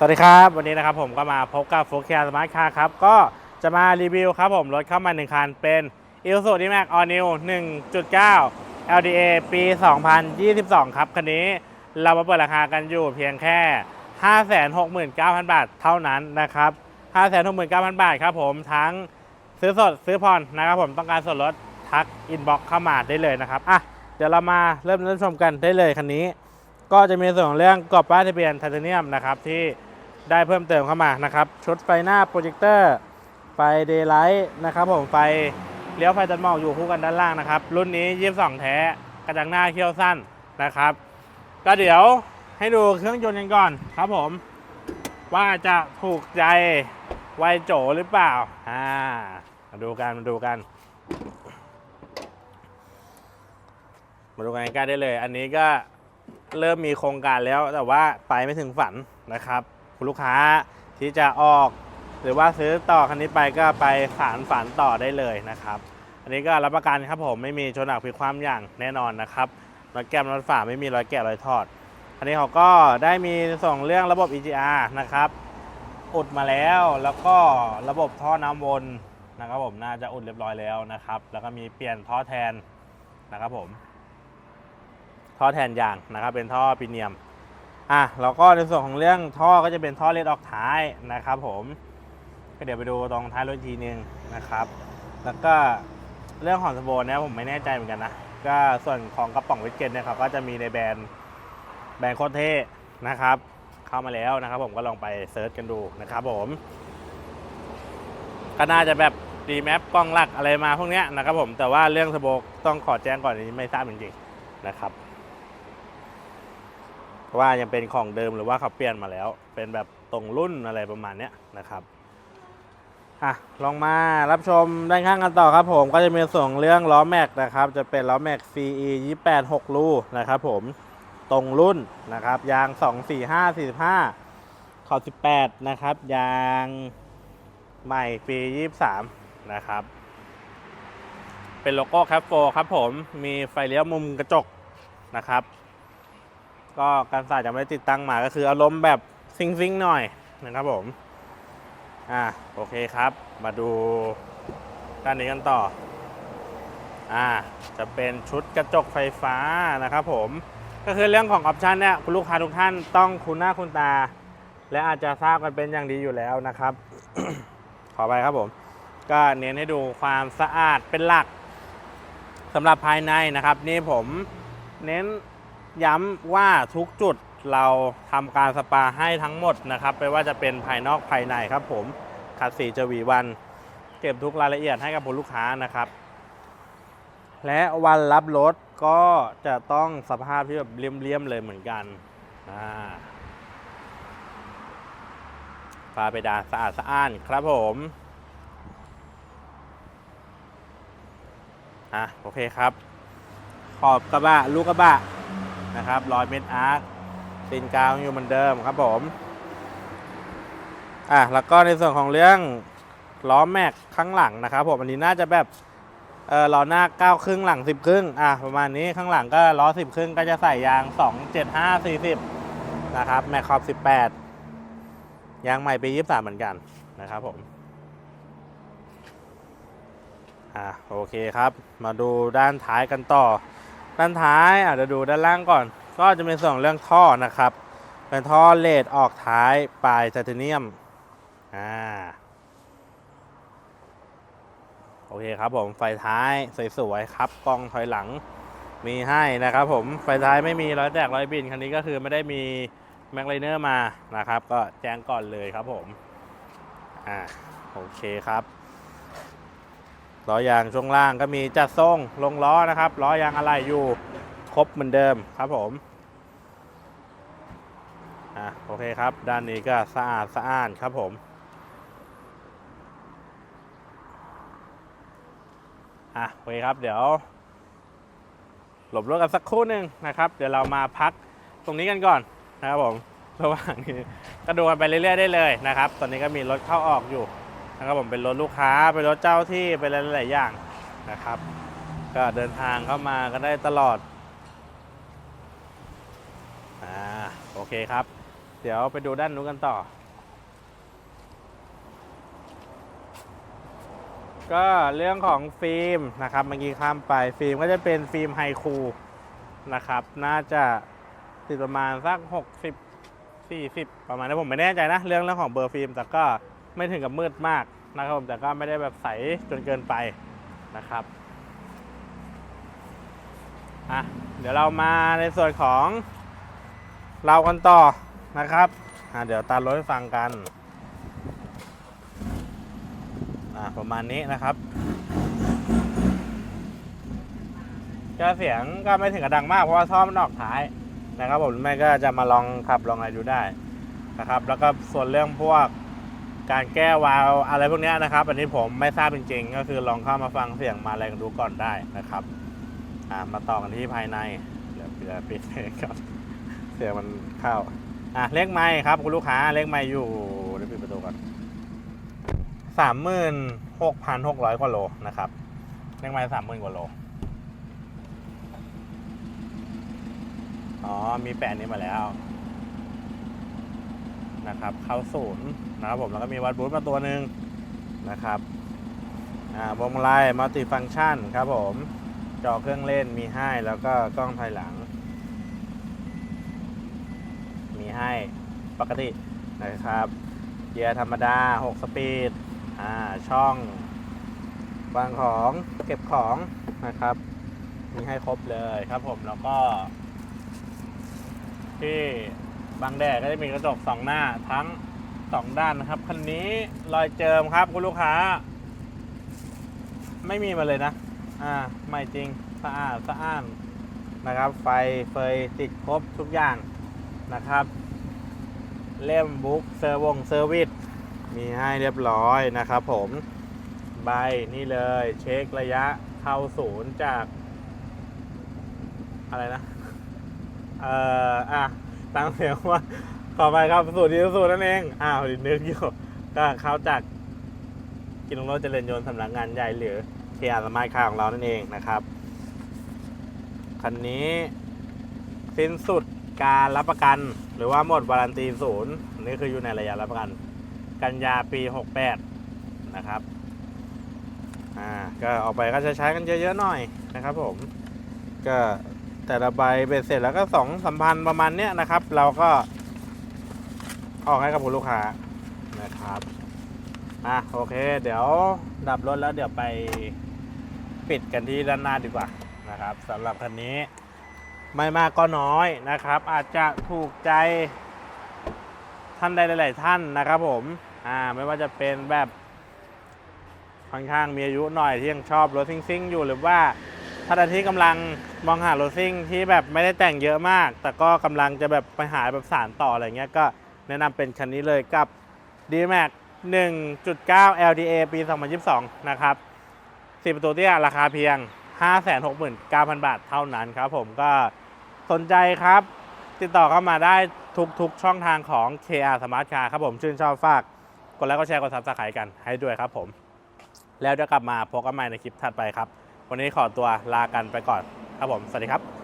สวัสดีครับ วันนี้นะครับผมก็มาพบกับโฟกัสสมาร์ทคาร์ครับก็จะมารีวิวครับผมรถเข้ามาหนึ่งคันเป็น i s u z u d m a x All New 1.9 LDA ปี 2022 ครับ คันนี้เรามาเปิดราคากันอยู่เพียงแค่ 569,000 บาทเท่านั้นนะครับ 569,000 บาทครับผมทั้งซื้อสดซื้อผ่อนนะครับผมต้องการส่วนลดทักอินบ็อกเข้ามาได้เลยนะครับอะเดี๋ยวเรามาเริ่มเริ่มชมกันได้เลยคันนี้ ก็จะมีส่วนของเรื่องกรอบป้ายทะเบียนไทเทเนียมนะครับที่ ได้เพิ่มเติมเข้ามานะครับชุดไฟหน้าโปรเจคเตอร์ไฟเดย์ไลท์นะครับผมไฟเลี้ยวไฟตัดหมอกอยู่คู่กันด้านล่างนะครับ รุ่นนี้ 22 แท้กระจังหน้าเขี้ยวสั้นนะครับ ก็เดี๋ยวให้ดูเครื่องยนต์กันก่อนครับผม ว่าจะถูกใจไวโจหรือเปล่าอ่ามาดูกันมาดูกัน มาดูกันใกล้ได้เลย อันนี้ก็เริ่มมีโครงการแล้วแต่ว่าไปไม่ถึงฝันนะครับ คุณลูกค้าที่จะออก หรือว่าซื้อต่อคันนี้ไปก็ไปสารฝันต่อได้เลยนะครับ อันนี้ก็รับประกันครับผมไม่มีชนหนักพิความอย่างแน่นอนนะครับรอยแก้มรอยฝ่าไม่มีรอยแกะรอยทอดอันนี้เขาก็ได้มีส่งเรื่องระบบ EGR นะครับอุดมาแล้วแล้วก็ระบบท่อน้ำวนนะครับผมน่าจะอุดเรียบร้อยแล้วนะครับ แล้วก็มีเปลี่ยนท่อแทนนะครับผมท่อแทนยางนะครับ เป็นท่อปีเนียม อะแล้วก็ในส่วนของเรื่องท่อก็จะเป็นท่อเลดออกท้ายนะครับ ผมก็เดี๋ยวไปดูตรงท้ายรถอีกทีนึงนะครับ แล้วก็เรื่องของสโบนเนี่ยผมไม่แน่ใจเหมือนกันนะก็ส่วนของกระป๋องวิกเกตเนี่ยเขาก็จะมีในแบรนด์แบรนด์โคตรเท่นะครับ เข้ามาแล้วนะครับ ผมก็ลองไปเซิร์ชกันดูนะครับ ผมก็น่าจะแบบดีแมปกล้องหลักอะไรมาพวกเนี้ยนะครับ ผมแต่ว่าเรื่องสโบต้องขอแจ้งก่อนอันนี้ไม่ทราบจริงๆนะครับ ว่ายังเป็นของเดิมหรือว่าเขาเปลี่ยนมาแล้ว เป็นแบบตรงรุ่นอะไรประมาณนี้นะครับอะลองมารับชมด้านข้างกันต่อครับผมก็จะมีส่วนเรื่องล้อแม็กนะครับ จะเป็นล้อแม็ก CE 28 6รูนะครับผมตรงรุ่นนะครับ ยาง 2 4 5 45ขอบ18 นะครับ ยางใหม่ปี 23 นะครับ เป็นโลโก้แคปโฟครับผมมีไฟเลี้ยวมุมกระจกนะครับ ก็การสายจะไม่ได้ติดตั้งมาก็คืออารมณ์แบบซิงซิงหน่อยนะครับผม อ่าโอเคครับ มาดูด้านนี้กันต่อ อ่า จะเป็นชุดกระจกไฟฟ้านะครับผม ก็คือเรื่องของออปชันเนี่ยคุณลูกค้าทุกท่านต้องคุ้นหน้าคุ้นตา และอาจจะทราบกันเป็นอย่างดีอยู่แล้วนะครับ ขอไปครับผม ก็เน้นให้ดูความสะอาดเป็นหลักสำหรับภายในนะครับ นี่ผมเน้น ย้ำว่าทุกจุดเราทำการสปาให้ทั้งหมดนะครับไม่ว่าจะเป็นภายนอกภายในครับผมขัดสีจวีวัน เก็บทุกรายละเอียดให้กับผู้ลูกค้านะครับ และวันรับรถก็จะต้องสภาพที่แบบเลี่ยมๆเลยเหมือนกันอ่าฝาไปดานสะอาดสะอ้านครับผมอะโอเคครับ ขอบกระบะลูกกระบะ นะครับรอยเม็ดอาร์คตีนกาวอยู่เหมือนเดิมครับผมอะแล้วก็ในส่วนของเรื่องล้อแม็กข้างหลังนะครับผมอันนี้น่าจะแบบเออล้อหน้า9ครึ่งหลัง10ครึ่งอะประมาณนี้ข้างหลังก็ล้อ10ครึ่งก็จะใส่ยาง2 7 5 40นะครับแม็กขอบ18ยางใหม่ปี23เหมือนกันนะครับผมอะโอเคครับ มาดูด้านท้ายกันต่อ ด้านท้ายอาจจะดูด้านล่างก่อน ก็จะเป็นส่วนของเรื่องท่อนะครับ เป็นท่อเลดออกท้ายปลายไทเทเนียมอ่าโอเคครับผมไฟท้ายสวยๆครับกล้องถอยหลังมีให้นะครับผมไฟท้ายไม่มีร้อยแตกร้อยบินคันนี้ก็คือไม่ได้มีแม็กไลเนอร์มานะครับ ก็แจ้งก่อนเลยครับผมอ่าโอเคครับ ล้อยางช่วงล่างก็มีจัดทรงลงล้อนะครับล้อยางอะไรอยู่ครบเหมือนเดิมครับผมอะโอเคครับ ด้านนี้ก็สะอาดสะอ้านครับผมอะโอเคครับเดี๋ยว หลบรถกันสักครู่หนึ่งนะครับ เดี๋ยวเรามาพักตรงนี้กันก่อนนะครับผมระหว่างนี้ก็ดูกันไปเรื่อยๆได้เลยนะครับ ตอนนี้ก็มีรถเข้าออกอยู่ นะครับผมเป็นรถลูกค้าเป็นรถเจ้าที่เป็นหลายๆอย่างนะครับ ก็เดินทางเข้ามากันได้ตลอดอ่าโอเคครับ เดี๋ยวไปดูด้านนู้นกันต่อ ก็เรื่องของฟิล์มนะครับเมื่อกี้ข้ามไปฟิล์มก็จะเป็นฟิล์มไฮคูนะครับ น่าจะติดประมาณสัก 60 40 ประมาณนี้ผมไม่แน่ใจนะ เรื่องเรื่องของเบอร์ฟิล์มแต่ก็ ไม่ถึงกับมืดมากนะครับผมแต่ก็ไม่ได้แบบใสจนเกินไปนะครับอะเดี๋ยวเรามาในส่วนของเรากันต่อนะครับอะเดี๋ยวตามรถให้ฟังกันอ่าประมาณนี้นะครับก็เสียงก็ไม่ถึงกับดังมากเพราะว่าท่อมันออกท้ายนะครับผมแม่ก็จะมาลองขับลองอะไรดูได้นะครับ แล้วก็ส่วนเรื่องพวก การแก้วาล์วอะไรพวกนี้นะครับ อันนี้ผมไม่ทราบจริงๆ ก็คือลองเข้ามาฟังเสียงมาอะไรกันดูก่อนได้นะครับอ่ามาต่อกันที่ภายในเดี๋ยวเดี๋ยวปิดเพลงก่อนเสียงมันเข้าอะเลขไม้ครับคุณลูกค้าเลขไม้อยู่เดี๋ยวปิดประตูก่อนสามหมื่นหกพันหกร้อยกว่าโลนะครับเลขไม้สามหมื่นกว่าโลอ๋อมีแปะนี้มาแล้ว นะครับ เข้าศูนย์นะครับผมแล้วก็มีวัดบูธมาตัวหนึ่งนะครับวงไลมัลติฟัง c t ชันครับผมจอเครื่องเล่นมีให้แล้วก็กล้องถอยหลัง มีให้ปกตินะครับเกียร์ธรรมดา 6 สปีดอ่าช่องวางของเก็บของนะครับ มีให้ครบเลยครับผมแล้วก็ที่ บางแดดก็จะมีกระจกสองหน้าทั้งสองด้านนะครับคันนี้รอยเจิมครับคุณลูกค้า ไม่มีมาเลยนะ อ่าไม่จริงสะอาดสะอ้านนะครับ ไฟเฟยติดครบทุกอย่างนะครับ เล่มบุ๊กเซอร์วงเซอร์วิสมีให้เรียบร้อยนะครับผมใบนี่เลยเช็คระยะเข้าศูนย์จาก อะไรนะ เอ่อ อะ ตั้งเสียงว่าขอไปครับสูตรที่สูตรนั่นเอง อ้าวนึกอยู่ก็เข้าจากกินลงรถเจริญยนต์สำนักงานใหญ่หรือเทียร์สมาร์ทคาของเรานั่นเองนะครับคันนี้สิ้นสุดการรับประกัน หรือว่าหมดวารันตีศูนย์นนี่คืออยู่ในระยะรับประกัน กันยาปี 68 นะครับอ่าก็ออกไปก็จะใช้กันเยอะๆหน่อยนะครับผมก็ แต่ละใบเบ็ดเสร็จแล้วก็สองสัมพันธ์ประมาณเนี้ยนะครับ เราก็ออกให้กับคุณลูกค้านะครับอะโอเค เดี๋ยวดับรถแล้วเดี๋ยวไปปิดกันที่ด้านหน้าดีกว่านะครับสำหรับคันนี้ไม่มากก็น้อยนะครับ อาจจะถูกใจท่านใดหลาย ๆ ท่านนะครับผมอ่าไม่ว่าจะเป็นแบบค่อนข้างมีอายุหน่อยที่ยังชอบรถซิ่งๆอยู่หรือว่า ท่านใดที่กำลังมองหารถซิ่งที่แบบไม่ได้แต่งเยอะมาก แต่ก็กำลังจะแบบไปหาแบบสารต่ออะไรเงี้ยก็แนะนำเป็นคันนี้เลยกับ D-Max 1.9 LDA ปี 2022 นะครับ4ประตูเตี้ยราคาเพียง 569,000 บาทเท่านั้นครับผมก็สนใจครับ ติดต่อเข้ามาได้ทุกๆ ช่องทางของ KR Smart Car ครับผมชื่นชอบฝาก กดไลค์กดแชร์กดซับสไครต์กันให้ด้วยครับผม แล้วเดี๋ยวกลับมาพบกันใหม่ในคลิปถัดไปครับ วันนี้ขอตัวลากันไปก่อนครับผม สวัสดีครับ